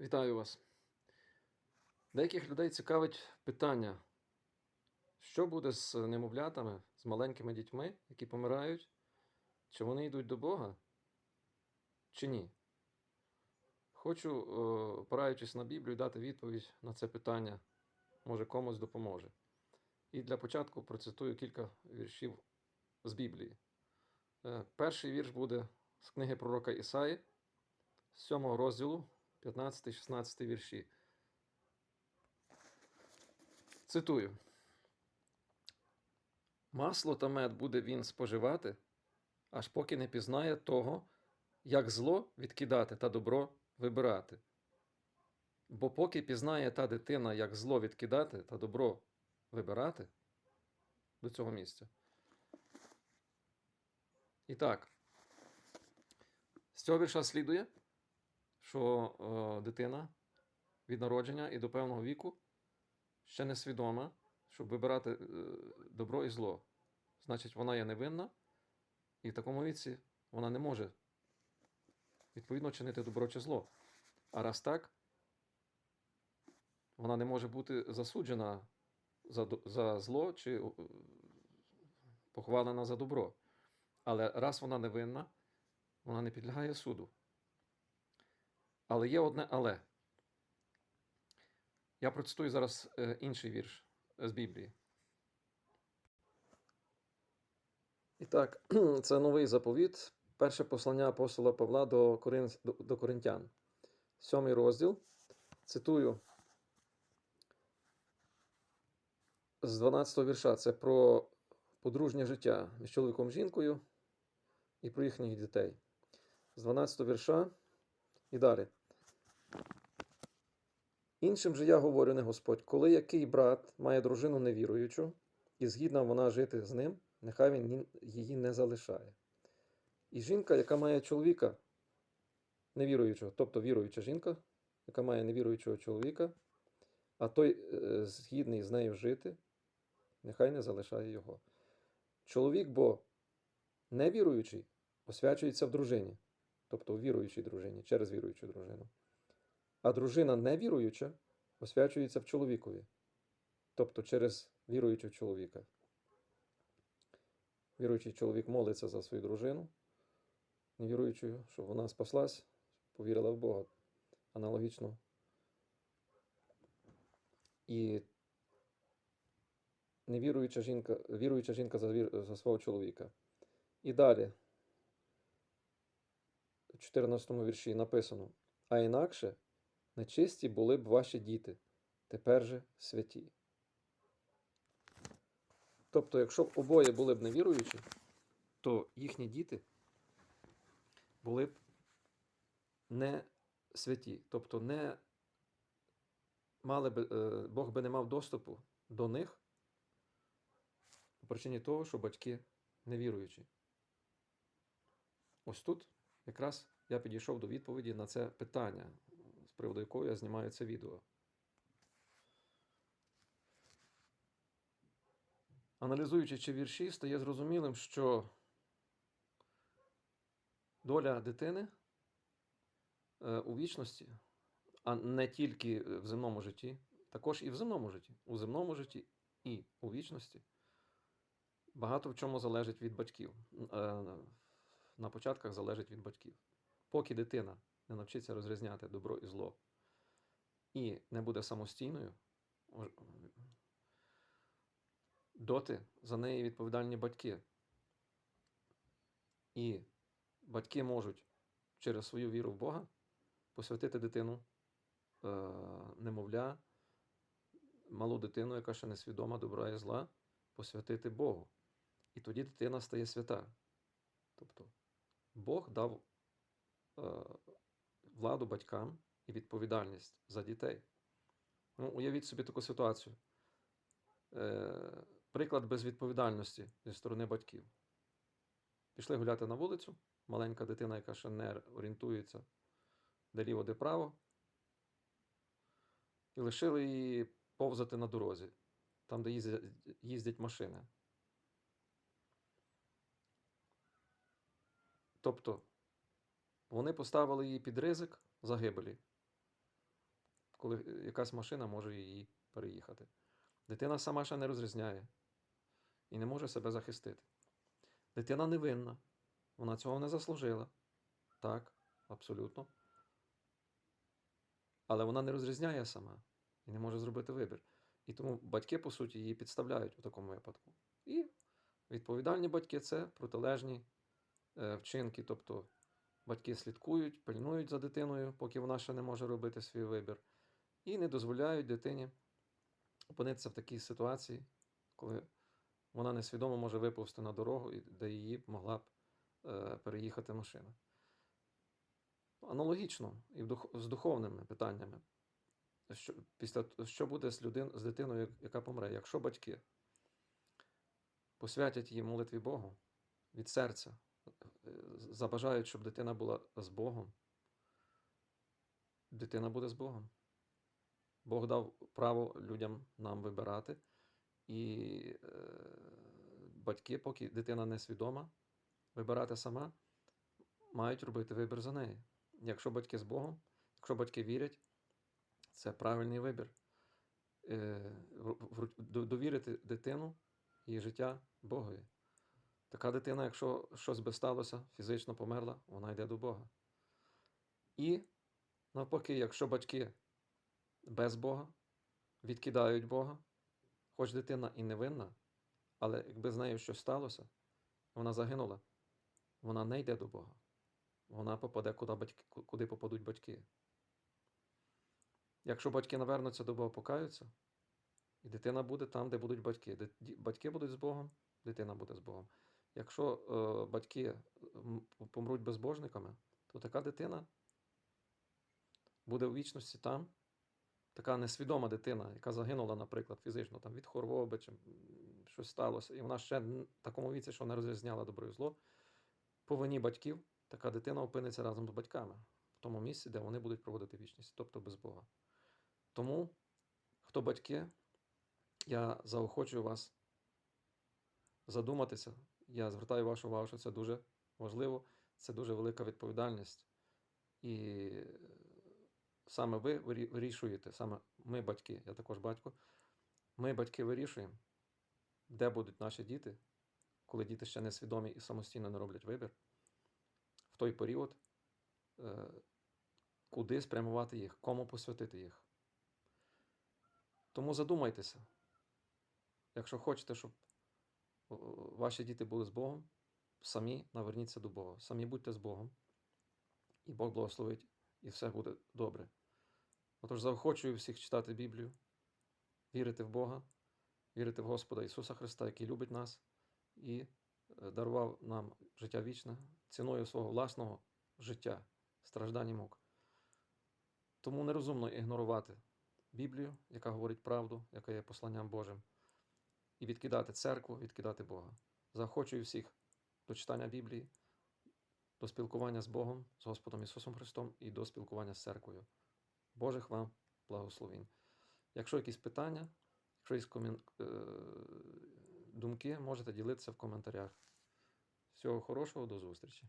Вітаю вас. Деяких людей цікавить питання, що буде з немовлятами, з маленькими дітьми, які помирають, чи вони йдуть до Бога, чи ні. Хочу, е, опираючись на Біблію, дати відповідь на це питання, може комусь допоможе. І для початку процитую кілька віршів з Біблії. Е, Перший вірш буде з книги пророка Ісаї, з 7 розділу, 15-16 вірші. Цитую. Масло та мед буде він споживати, аж поки не пізнає того, як зло відкидати та добро вибирати. Бо поки пізнає та дитина, як зло відкидати та добро вибирати до цього місця. І так, з цього вірша слідує, що е, дитина від народження і до певного віку ще не свідома, щоб вибирати е, добро і зло. Значить, вона є невинна, і в такому віці вона не може відповідно чинити добро чи зло. А раз так, вона не може бути засуджена за, за зло чи е, похвалена за добро. Але раз вона невинна, вона не підлягає суду. Але є одне але. Я процитую зараз е, інший вірш з Біблії. І так, це новий заповіт, перше послання апостола Павла до, Корин... до, Коринтян. Сьомий розділ. Цитую з 12 вірша. Це про подружнє життя між чоловіком і жінкою і про їхніх дітей. З 12 вірша і далі. Іншим же я говорю не Господь, коли який брат має дружину невіруючу, і згідна вона жити з ним, нехай він її не залишає. І жінка, яка має чоловіка невіруючого, тобто віруюча жінка, яка має невіруючого чоловіка, а той е, згідний з нею жити, нехай не залишає його. Чоловік, бо невіруючий, освячується в дружині, тобто у віруючій дружині, через віруючу дружину. А дружина невіруюча освячується в чоловікові, тобто через віруючого чоловіка. Віруючий чоловік молиться за свою дружину, невіруючою, щоб вона спаслась, повірила в Бога. Аналогічно. І невіруюча жінка, віруюча жінка за, за свого чоловіка. І далі, 14 вірші написано: А інакше нечисті були б ваші діти, тепер же святі. Тобто, якщо б обоє були б невіруючі, то їхні діти були б не святі. Тобто, не мали б, е, Бог би не мав доступу до них по причині того, що батьки невіруючі. Ось тут якраз я підійшов до відповіді на це питання, з приводу якого я знімаю це відео. Аналізуючи ці вірші, стає зрозумілим, що доля дитини е, у вічності, а не тільки в земному житті, також і в земному житті. У земному житті і у вічності багато в чому залежить від батьків. На початках залежить від батьків. Поки дитина не навчиться розрізняти добро і зло і не буде самостійною, доти за неї відповідальні батьки. І батьки можуть через свою віру в Бога посвятити дитину, е, немовля, малу дитину, яка ще не свідома добра і зла, посвятити Богу. І тоді дитина стає свята. Тобто Бог дав е, владу батькам і відповідальність за дітей. Ну, уявіть собі таку ситуацію. Е, приклад безвідповідальності зі сторони батьків. Пішли гуляти на вулицю, маленька дитина, яка ще не орієнтується, де ліво, де право, і лишили її повзати на дорозі, там, де їздять, машини. Тобто вони поставили її під ризик загибелі. коли якась машина може її переїхати. Дитина сама ще не розрізняє і не може себе захистити. Дитина невинна, вона цього не заслужила. Так, абсолютно. Але вона не розрізняє сама і не може зробити вибір. І тому батьки, по суті, її підставляють у такому випадку. І відповідальні батьки це протилежні е, вчинки. Тобто батьки слідкують, пильнують за дитиною, поки вона ще не може робити свій вибір, і не дозволяють дитині опинитися в такій ситуації, коли вона несвідомо може виповзти на дорогу, де її могла б е, переїхати машина. Аналогічно і з духовними питаннями. Що, після, що буде з, людин, з дитиною, яка помре? Якщо батьки посвятять її молитві Богу від серця, е, забажають, щоб дитина була з Богом, дитина буде з Богом. Бог дав право людям нам вибирати, і е, батьки, поки дитина не свідома, вибирати сама, мають робити вибір за неї. Якщо батьки з Богом, якщо батьки вірять, це правильний вибір. Е, довірити дитину її життя Богові. Така дитина, якщо щось би сталося, фізично померла, вона йде до Бога. І навпаки, якщо батьки без Бога відкидають Бога, хоч дитина і невинна, але якби з нею щось сталося, вона загинула, вона не йде до Бога. Вона попаде, куди, батьки, куди попадуть батьки. Якщо батьки навернуться до Бога, покаються, і дитина буде там, де будуть батьки. Батьки будуть з Богом, дитина буде з Богом. Якщо е, батьки помруть безбожниками, то така дитина буде у вічності там, така несвідома дитина, яка загинула, наприклад, фізично там, від хвороби чи щось сталося, і вона ще в такому віці, що не розрізняла добро і зло, по вині батьків така дитина опиниться разом з батьками в тому місці, де вони будуть проводити вічність, тобто без Бога. Тому, хто батьки, я заохочую вас задуматися. Я звертаю вашу увагу, що це дуже важливо, це дуже велика відповідальність. І е, саме ви вирішуєте, саме ми, батьки, я також батько, ми, батьки, вирішуємо, де будуть наші діти, коли діти ще не свідомі і самостійно не роблять вибір, в той період, е, куди спрямувати їх, кому посвятити їх. Тому задумайтеся, якщо хочете, щоб ваші діти були з Богом, самі наверніться до Бога, самі будьте з Богом, і Бог благословить, і все буде добре. Отож, заохочую всіх читати Біблію, вірити в Бога, вірити в Господа Ісуса Христа, який любить нас і е, дарував нам життя вічне ціною свого власного життя, страждань і мук. Тому нерозумно ігнорувати Біблію, яка говорить правду, яка є посланням Божим, і відкидати церкву, відкидати Бога. Заохочую всіх до читання Біблії, до спілкування з Богом, з Господом Ісусом Христом і до спілкування з церквою. Божих вам благословінь. Якщо якісь питання, якщо якісь комін... е, думки, можете ділитися в коментарях. Всього хорошого, до зустрічі!